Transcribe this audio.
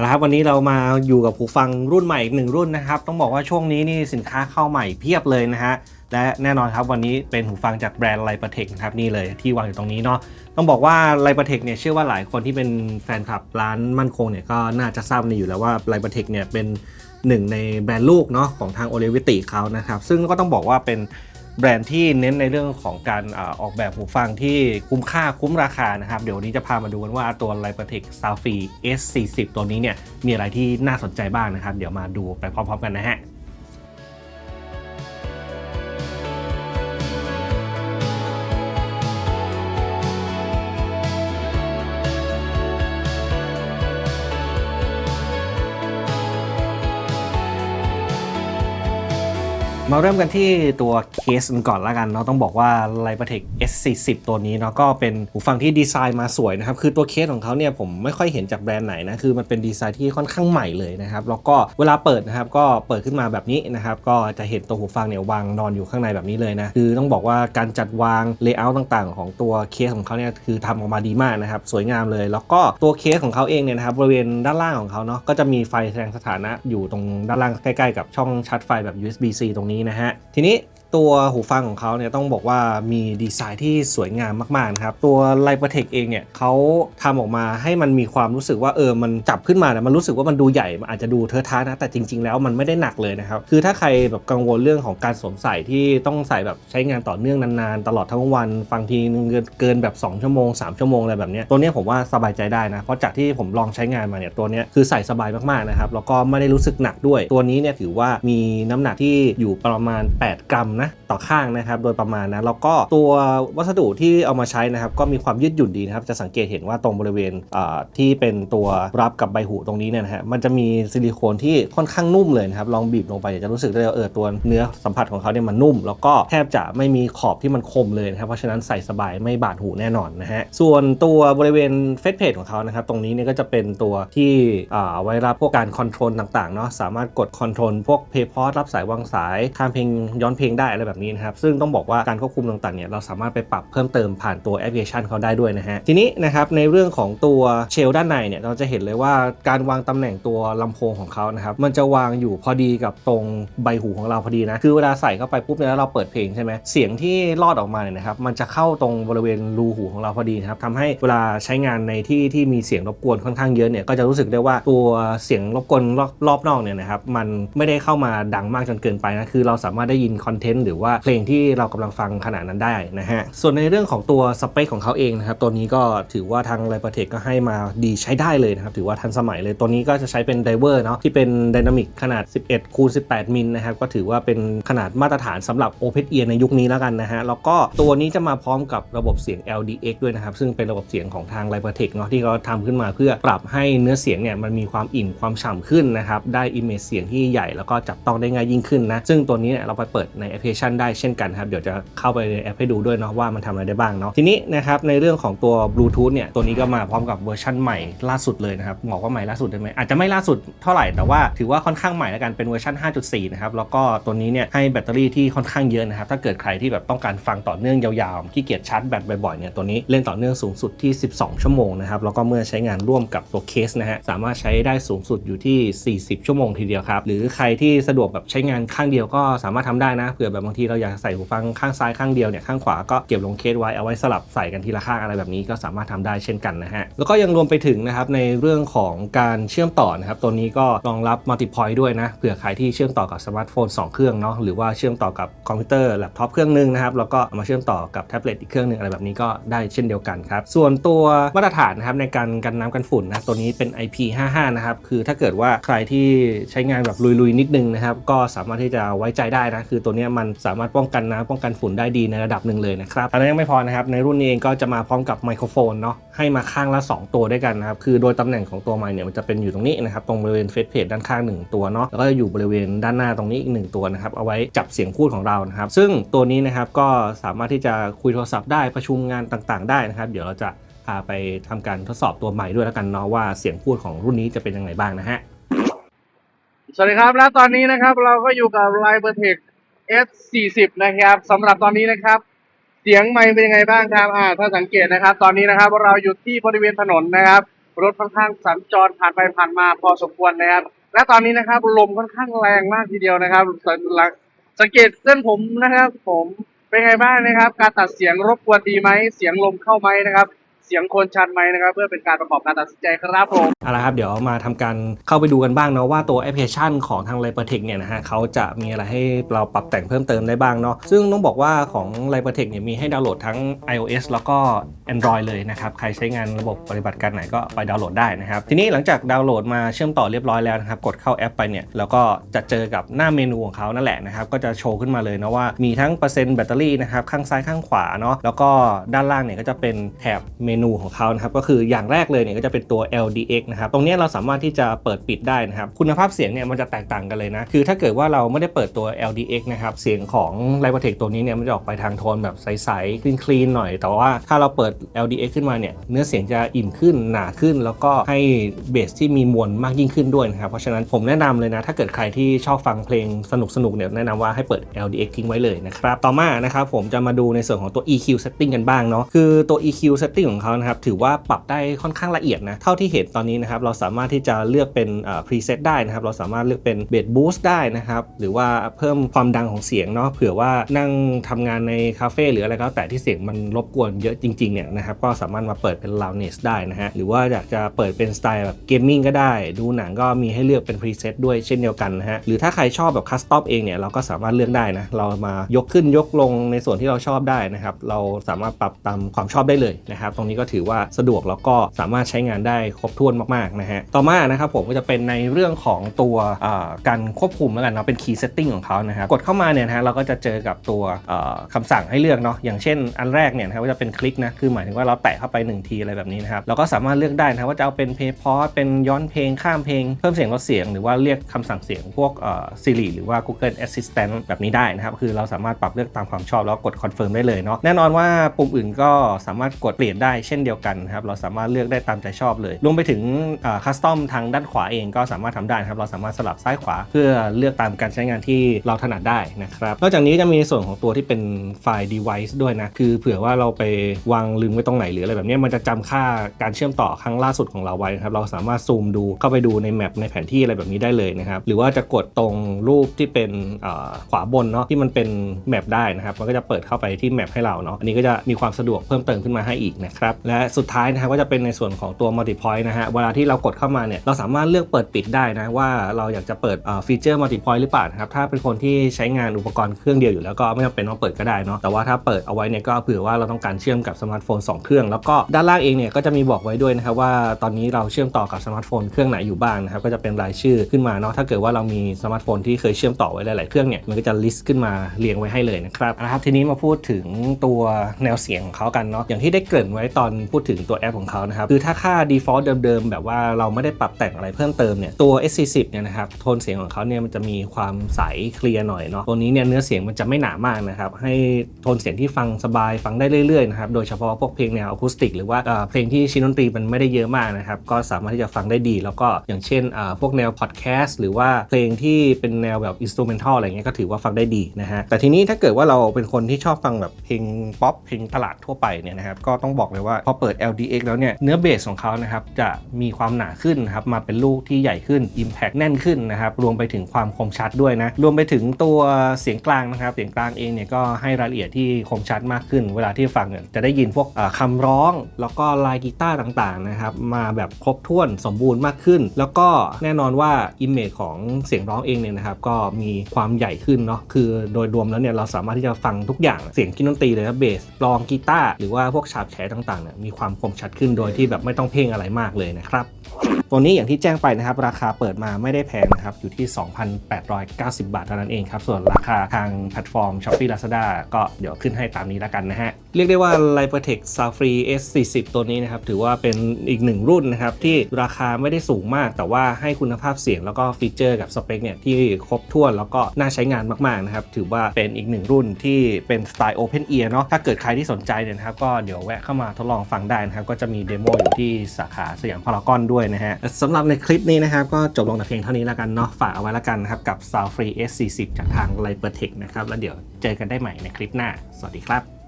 เอาละครับวันนี้เรามาอยู่กับหูฟังรุ่นใหม่อีกหนึ่งรุ่นนะครับ ต้องบอกว่าช่วงนี้นี่สินค้าเข้าใหม่เพียบเลยนะฮะและแน่นอนครับวันนี้เป็นหูฟังจากแบรนด์ไลปเทคครับนี่เลยที่วางอยู่ตรงนี้เนาะต้องบอกว่าไลปเทคเนี่ยเชื่อว่าหลายคนที่เป็นแฟนคลับร้านมั่นคงเนี่ยก็น่าจะทราบในอยู่แล้วว่าไลปเทคเนี่ยเป็นหนึ่งในแบรนด์ลูกเนาะของทางโอเลวิติเขานะครับซึ่งก็ต้องบอกว่าเป็น แบรนด์ที่เน้นในเรื่องของการอออกแบบหูฟังที่คุ้มค่าคุ้มราคานะครับเดี๋ยววันนี้จะพามาดูกันว่าตัว l i p e r t e c s a f i S40 ตัวนี้เนี่ยมีอะไรที่น่าสนใจบ้างนะครับ เดี๋ยวมาดูไปพร้อมๆกันนะฮะ มาเริ่มกันที่ตัวเคสกันก่อนละกันเนาะต้องบอกว่า l i p e r t e c S40 ตัวนี้เนาะก็เป็นหูฟังที่ดีไซน์มาสวยนะครับ คือตัวเคสของเขาเนี่ยผมไม่ค่อยเห็นจากแบรนด์ไหนนะ คือมันเป็นดีไซน์ที่ค่อนข้างใหม่เลยนะครับ แล้วก็เวลาเปิดนะครับก็เปิดขึ้นมาแบบนี้นะครับ ก็จะเห็นตัวหูฟังเนี่ยวางนอนอยู่ข้างในแบบนี้เลยนะ คือต้องบอกว่าการจัดวางเลเยอร์ต่างๆ ของตัวเคสของเขาเนี่ยคือทำออกมาดีมากนะครับสวยงามเลย แล้วก็ตัวเคสของเขาเองเนี่ยนะครับบริเวณด้านล่างของเขาเนาะก็จะมีไฟแสดงสถานะอยู่ตรงด้านล่างใกล้ ๆ กับช่องชาร์จไฟแบบ USB-C ตรงนี้นะฮะทีนี้ ตัวหูฟังของเขาเนี่ยต้องบอกว่ามีดีไซน์ที่สวยงามมากๆนะครับ ตัว l i p e r t e c เองเนี่ยเขาทำออกมาให้มันมีความรู้สึกว่าเออมันจับขึ้นมาเนี่ยมันรู้สึกว่ามันดูใหญ่มันอาจจะดูเทอะทะนะ แต่จริง ๆ แล้วมันไม่ได้หนักเลยนะครับ คือถ้าใครแบบกังวลเรื่องของการสวมใส่ที่ต้องใส่แบบใช้งานต่อเนื่องนานๆ ตลอดทั้งวัน ฟังทีนึงเกินแบบ 2 ชั่วโมง 3 ชั่วโมงอะไรแบบนี้ตัวนี้ผมว่าสบายใจได้นะเพราะจากที่ผมลองใช้งานมาเนี่ยตัวนี้คือใส่สบายมากๆนะครับแล้วก็ไม่ได้รู้สึกหนักด้วย ตัวนี้เนี่ยถือว่ามีน้ำหนักที่อยู่ประมาณ 8 กรัมนะต่อข้างนะครับโดยประมาณนะแล้วก็ตัววัสดุที่เอามาใช้นะครับก็มีความยืดหยุ่นดีนะครับจะสังเกตเห็นว่าตรงบริเวณที่เป็นตัวรับกับใบหูตรงนี้เนี่ยนะฮะมันจะมีซิลิโคนที่ค่อนข้างนุ่มเลยนะครับลองบีบลงไปจะรู้สึกได้ว่าเออตัวเนื้อสัมผัสของเขาเนี่ยมันนุ่ม แล้วก็แทบจะไม่มีขอบที่มันคมเลยนะครับเพราะฉะนั้นใส่สบายไม่บาดหูแน่นอนนะฮะส่วนตัวบริเวณเฟซเพจของเขานะครับตรงนี้เนี่ยก็จะเป็นตัวที่ไว้รับพวกการคอนโทรลต่างๆเนาะสามารถกดคอนโทรลพวกเพย์พอรับสายวางสายข้ามเพลงย้อนเพลงได้อะไรแบบนี้นะครับ ซึ่งต้องบอกว่าการควบคุมต่างๆเนี่ยเราสามารถไปปรับเพิ่มเติมผ่านตัวแอปพลิเคชันเขาได้ด้วยนะฮะ ทีนี้นะครับในเรื่องของตัวเชลด้านในเนี่ยเราจะเห็นเลยว่าการวางตำแหน่งตัวลำโพงของเขานะครับมันจะวางอยู่พอดีกับตรงใบหูของเราพอดีนะคือเวลาใส่เข้าไปปุ๊บเนี่ยแล้วเราเปิดเพลงใช่ไหมเสียงที่รอดออกมาเนี่ยนะครับมันจะเข้าตรงบริเวณรูหูของเราพอดีนะครับทำให้เวลาใช้งานในที่ที่มีเสียงรบกวนค่อนข้างเยอะเนี่ยก็จะรู้สึกได้ว่าตัวเสียงรบกวนรอบรอบนอกเนี่ยนะครับมันไม่ได้เข้ามาดังมากจนเกินไปนะคือเราสามารถได้ยินคอนเทนต์หรือว่าเพลงที่เรากำลังฟังขณะนั้นได้นะฮะ ส่วนในเรื่องของตัวสเปคของเขาเองนะครับ ตัวนี้ก็ถือว่าทางไลปเทคก็ให้มาดีใช้ได้เลยนะครับ ถือว่าทันสมัยเลย ตัวนี้ก็จะใช้เป็นไดเวอร์เนาะที่เป็นไดนามิกขนาด 11คูณ18 มิลนะครับ ก็ถือว่าเป็นขนาดมาตรฐานสำหรับ Open Ear ในยุคนี้แล้วกันนะฮะ แล้วก็ตัวนี้จะมาพร้อมกับระบบเสียง LDX ด้วยนะครับ ซึ่งเป็นระบบเสียงของทาง l i p e r t e c h เนาะที่เขาทำขึ้นมาเพื่อปรับให้เนื้อเสียงเนี่ยมันมีความอิ่มความฉ่ำขึ้นนะครับได้ image เสียงที่ใหญ่แล้วก็จับต้องได้ง่ายยิ่งขึ้นนะซึ่งตัวนี้เนี่ยเราไปเปิดในแอปชันได้เช่นกันครับ เดี๋ยวจะเข้าไปในแอปให้ดูด้วยเนาะว่ามันทำอะไรได้บ้างเนาะทีนี้นะครับในเรื่องของตัวบลูทูธเนี่ยตัวนี้ก็มาพร้อมกับเวอร์ชันใหม่ล่าสุดเลยนะครับบอกว่าใหม่ล่าสุดได้ไหมอาจจะไม่ล่าสุดเท่าไหร่แต่ว่าถือว่าค่อนข้างใหม่แล้วกันเป็นเวอร์ชัน5.4 นะครับแล้วก็ตัวนี้เนี่ยให้แบตเตอรี่ที่ค่อนข้างเยอะนะครับถ้าเกิดใครที่แบบต้องการฟังต่อเนื่องยาวๆขี้เกียจชาร์จแบตบ่อยๆเนี่ยตัวนี้เล่นต่อเนื่องสูงสุดที่ 12 ชั่วโมงนะครับแล้วก็เมื่อใช้งานร่วมกับตัวเคสนะฮะสามารถใช้ได้สูงสุดอยู่ที่ 40 ชั่วโมงทีเดียวครับหรือใครที่สะดวกแบบใช้งานข้างเดียวก็สามารถทำได้นะเผื่อแบบบางทีเราอยากใส่หูฟังข้างซ้ายข้างเดียวเนี่ยข้างขวาก็เก็บลงเคสไว้เอาไว้สลับใส่กันทีละข้างอะไรแบบนี้ก็สามารถทำได้เช่นกันนะฮะแล้วก็ยังรวมไปถึงนะครับในเรื่องของการเชื่อมต่อนะครับตัวนี้ก็รองรับมัลติพอยต์ด้วยนะเผื่อใครที่เชื่อมต่อกับสมาร์ทโฟน2 เครื่องเนาะหรือว่าเชื่อมต่อกับคอมพิวเตอร์แล็ปท็อปเครื่องหนึงนะครับแล้วก็เอามาเชื่อมต่อกับแท็บเล็ตอีกเครื่องหนึงอะไรแบบนี้ก็ได้เช่นเดียวกันครับส่วนตัวมาตรฐานนะครับในการกันน้ำกันฝุ่นนะตัวนี้เป็น IP55 นะครับคือถ้าเกิดว่าใครที่ใช้งานแบบลุยๆนิดนึงนะครับก็สามารถที่จะไว้ใจได้นะคือตัวนี้มันสามารถป้องกันน้ำป้องกันฝุ่นได้ดีในระดับหนึ่งเลยนะครับอันนั้นยังไม่พอนะครับในรุ่นนี้เองก็จะมาพร้อมกับไมโครโฟนเนาะให้มาข้างละ 2 ตัวด้วยกันนะครับคือโดยตำแหน่งของตัวไมค์เนี่ยมันจะเป็นอยู่ตรงนี้นะครับตรงบริเวณเฟสเพจด้านข้างหนึ่งตัวเนาะแล้วก็จะอยู่บริเวณด้านหน้าตรงนี้อีกหนึ่งตัวนะครับเอาไว้จับเสียงพูดของเรานะครับซึ่งตัวนี้นะครับก็สามารถที่จะคุยโทรศัพท์ได้ประชุมงานต่างๆ ได้นะครับ เดี๋ยวเราจะพาไปทำการทดสอบตัวใหม่ด้วยแล้วกันเนาะว่าเสียงพูดของรุ่นนี้จะเป็นยังไงบ้างนะฮะสวัสดีครับ และตอนนี้นะครับเราก็อยู่กับ l i b e r t e c S40 นะครับสำหรับตอนนี้นะครับ เสียงไมค์เป็นยังไงบ้างครับอ่าถ้าสังเกตนะครับ ตอนนี้นะครับเราอยู่ที่บริเวณถนนนะครับ รถค่อนข้างสัญจรผ่านไปผ่านมาพอสมควรนะครับ และตอนนี้นะครับลมค่อนข้างแรงมากทีเดียวนะครับสังสังเกตเส้นผมนะครับ ผมเป็นไงบ้างนะครับ การตัดเสียงรบกวนดีไหมเสียงลมเข้าไหมนะครับ สียงโคนชัดไหมนะครับ เพื่อเป็นการประกอบการตัดสินใจครับผมเอาละครับ เดี๋ยวมาทำการเข้าไปดูกันบ้างเนาะว่าตัวแอปพลิเคชันของทาง l i b e r t e c h เนี่ยนะฮะเขาจะมีอะไรให้เราปรับแต่งเพิ่มเติมได้บ้างเนาะซึ่งต้องบอกว่าของ l i b e r t e c h เนี่ยมีให้ดาวน์โหลดทั้ง iOS แล้วก็ Android เลยนะครับใครใช้งานระบบปฏิบัติการไหนก็ไปดาวน์โหลดได้นะครับทีนี้หลังจากดาวน์โหลดมาเชื่อมต่อเรียบร้อยแล้วนะครับกดเข้าแอปไปเนี่ยแล้วก็จะเจอกับหน้าเมนูของเขานั่นแหละนะครับก็จะโชว์ขึ้นมาเลยนะว่ามีทั้งเปอร์เซ็นต์แบตเตอรี่นะครับข้างซ้ายข้างขวาเนาะแล้วก็ด้านล่างเนี่ยก็จะเป็นแถบเมนของเขานะครับก็คืออย่างแรกเลยเนี่ยก็จะเป็นตัว LDX นะครับตรงนี้เราสามารถที่จะเปิดปิดได้นะครับคุณภาพเสียงเนี่ยมันจะแตกต่างกันเลยนะคือถ้าเกิดว่าเราไม่ได้เปิดตัว LDX นะครับเสียงของ l i b e r t e c h ตัวนี้เนี่ยมันจะออกไปทางโทนแบบใสๆคลีนๆหน่อย แต่ว่าถ้าเราเปิด LDX ขึ้นมาเนี่ยเนื้อเสียงจะอิ่มขึ้นหนาขึ้น แล้วก็ให้เบสที่มีมวลมากยิ่งขึ้นด้วยนะครับเพราะฉะนั้นผมแนะนำเลยนะถ้าเกิดใครที่ชอบฟังเพลงสนุกๆเนี่ยแนะนำว่าให้เปิด LDX ทิ้งไว้เลยนะครับต่อมานะครับผมจะมาดูในส่วนของตัว EQ setting กันบ้างเนาะคือตัว EQ setting ของเขานะครับถือว่าปรับได้ค่อนข้างละเอียดนะเท่าที่เห็นตอนนี้นะครับเราสามารถที่จะเลือกเป็นเอ่อ preset ได้นะครับเราสามารถเลือกเป็น bass boost ได้นะครับหรือว่าเพิ่มความดังของเสียงเนาะเผื่อว่านั่งทำงานในคาเฟ่หรืออะไรก็แล้วแต่ที่เสียงมันรบกวนเยอะจริงๆเนี่ยนะครับก็สามารถมาเปิดเป็น loudness ได้นะฮะหรือว่าอยากจะเปิดเป็นสไตล์แบบเกมมิ่งก็ได้ ดูหนังก็มีให้เลือกเป็น preset ด้วยเช่นเดียวกันนะฮะหรือถ้าใครชอบแบบคัสตอมเองเนี่ยเราก็สามารถเลือกได้นะเรามายกขึ้นยกลงในส่วนที่เราชอบได้นะครับเราสามารถปรับตามความชอบได้เลยนะครับตรงนี้ก็ถือว่าสะดวกแล้วก็สามารถใช้งานได้ครบถ้วนมากๆนะฮะต่อมานะครับผมก็จะเป็นในเรื่องของตัวการควบคุมแล้วกันเนาะเป็น key setting ของเขานะครับกดเข้ามาเนี่ยนะฮะเราก็จะเจอกับตัวอ่าคำสั่งให้เลือกเนาะอย่างเช่นอันแรกเนี่ยนะครับก็จะเป็นคลิกนะคือหมายถึงว่าเราแตะเข้าไป 1 ทีอะไรแบบนี้นะครับเราก็สามารถเลือกได้นะว่าจะเอาเป็น play pause เป็นย้อนเพลงข้ามเพลงเพิ่มเสียงลดเสียงหรือว่าเรียกคำสั่งเสียงพวกเอ่อ Siri หรือว่า Google Assistant แบบนี้ได้นะครับคือเราสามารถปรับเลือกตามความชอบแล้วกด confirm ได้เลยเนาะแน่นอนว่าปุ่มอื่นก็สามารถกดเปลี่ยนได้เช่นเดียวกันนะครับเราสามารถเลือกได้ตามใจชอบเลยรวมไปถึงคัสตอมทางด้านขวาเองก็สามารถทำได้นะครับเราสามารถสลับซ้ายขวาเพื่อเลือกตามการใช้งานที่เราถนัดได้นะครับนอกจากนี้จะมีส่วนของตัวที่เป็นไฟล์ device ด้วยนะ คือเผื่อว่าเราไปวางลืมไว้ตรงไหนหรืออะไรแบบนี้มันจะจำค่าการเชื่อมต่อครั้งล่าสุดของเราไว้นะครับเราสามารถซูมดูเข้าไปดูในแมปในแผนที่อะไรแบบนี้ได้เลยนะครับหรือว่าจะกดตรงรูปที่เป็นขวาบนเนาะที่มันเป็นแมปได้นะครับมันก็จะเปิดเข้าไปที่แมปให้เราเนาะอันนี้ก็จะมีความสะดวกเพิ่มเติมขึ้นมาให้อีกนะครับและสุดท้ายนะครับก็จะเป็นในส่วนของตัว multi point นะฮะ เวลาที่เรากดเข้ามาเนี่ย เราสามารถเลือกเปิดปิดได้นะว่าเราอยากจะเปิดฟีเจอร์ multi point หรือเปล่านะครับ ถ้าเป็นคนที่ใช้งานอุปกรณ์เครื่องเดียวอยู่แล้วก็ไม่จำเป็นต้องเปิดก็ได้เนาะ แต่ว่าถ้าเปิดเอาไว้เนี่ยก็เผื่อว่าเราต้องการเชื่อมกับสมาร์ทโฟนสองเครื่อง แล้วก็ด้านล่างเองเนี่ยก็จะมีบอกไว้ด้วยนะครับว่าตอนนี้เราเชื่อมต่อกับสมาร์ทโฟนเครื่องไหนอยู่บ้างนะครับก็จะเป็นรายชื่อขึ้นมาเนาะถ้าเกิดว่าเรามีสมาร์ทโฟนที่เคยเชื่อมต่อไว้หลายๆเครื่องเนี่ยมันก็จะลิสต์ขึ้นมาเรียงไว้ให้เลยนะครับนะครับทีนี้มาพูดถึงตัวแนวเสียงของเขากันเนาะอย่างที่ได้เกริ่นไว้ตอนพูดถึงตัวแอปของเขานะครับ คือถ้าค่า default เดิมๆ แบบว่าเราไม่ได้ปรับแต่งอะไรเพิ่มเติมเนี่ยตัว S40 เนี่ยนะครับโทนเสียงของเขาเนี่ยมันจะมีความใสเคลียร์หน่อยเนาะตัวนี้เนี่ยเนื้อเสียงมันจะไม่หนามากนะครับให้โทนเสียงที่ฟังสบายฟังได้เรื่อยๆนะครับโดยเฉพาะพวกเพลงแนวอะคูสติกหรือว่าเพลงที่ชิ้นดนตรีมันไม่ได้เยอะมากนะครับก็สามารถที่จะฟังได้ดี แล้วก็อย่างเช่นอ่าพวกแนวพอดแคสต์หรือว่าเพลงที่เป็นแนวแบบอินสตูเมนทัลอะไรเงี้ยก็ถือว่าฟังได้ดีนะฮะแต่ทีนี้ถ้าเกิดว่าเราเป็นคนที่ชอบฟังแบบเพลงป๊อปเพลงตลาดทั่วไปเนี่ยนะครับก็ต้องบอกเลยว่าพอเปิด LDX แล้วเนี่ยเนื้อเบสของเขานะครับจะมีความหนาขึ้นนะครับมาเป็นลูกที่ใหญ่ขึ้น Impact แน่นขึ้นนะครับรวมไปถึงความคมชัดด้วยนะรวมไปถึงตัวเสียงกลางนะครับเสียงกลางเองเนี่ยก็ให้รายละเอียดที่คมชัดมากขึ้น เวลาที่ฟังเนี่ยจะได้ยินพวกอ่าคำร้อง แล้วก็ลายกีตาร์ต่างๆนะครับมาแบบครบถ้วนสมบูรณ์มากขึ้น แล้วก็แน่นอนว่าอิมเมจของเสียงร้องเองเนี่ยนะครับก็มีความใหญ่ขึ้นเนาะคือโดยรวมแล้วเนี่ยเราสามารถที่จะฟังทุกอย่างเสียงกินดนตรีเลยนะเบสกลองกีตาร์หรือว่าพวกฉาบแฉต่างๆเนี่ยมีความคมชัดขึ้นโดยที่แบบไม่ต้องเพ่งอะไรมากเลยนะครับ ตัวนี้อย่างที่แจ้งไปนะครับ ราคาเปิดมาไม่ได้แพงนะครับ อยู่ที่ 2,890 บาทเท่านั้นเองครับ ส่วนราคาทางแพลตฟอร์ม Shopee Lazada ก็เดี๋ยวขึ้นให้ตามนี้แล้วกันนะฮะ เรียกได้ว่า l i b e r t e c h Safari S40 ตัวนี้นะครับ ถือว่าเป็นอีกหนึ่งรุ่นนะครับ ที่ราคาไม่ได้สูงมาก แต่ว่าให้คุณภาพเสียงแล้วก็ฟีเจอร์กับสเปคเนี่ยที่ครบถ้วนแล้วก็น่าใช้งานมากๆนะครับถือว่าเป็นอีกหนึ่งรุ่นที่เป็นสไตล์ Open Ear เนาะถ้าเกิดใครที่สนใจเนี่ยนะครับก็เดี๋ยวแวะเข้ามาทดลองฟังได้นะครับ ก็จะมีเดโมอยู่ที่สาขาสยามพารากอนด้วยนะฮะสำหรับในคลิปนี้นะครับ ก็จบลงแต่เพียงเท่านี้แล้วกันเนาะฝากเอาไว้แล้วกันนะครับ กับ Sound Free S40 จากทาง l i b e r t e c h นะครับ แล้วเดี๋ยวเจอกันได้ใหม่ในคลิปหน้า สวัสดีครับ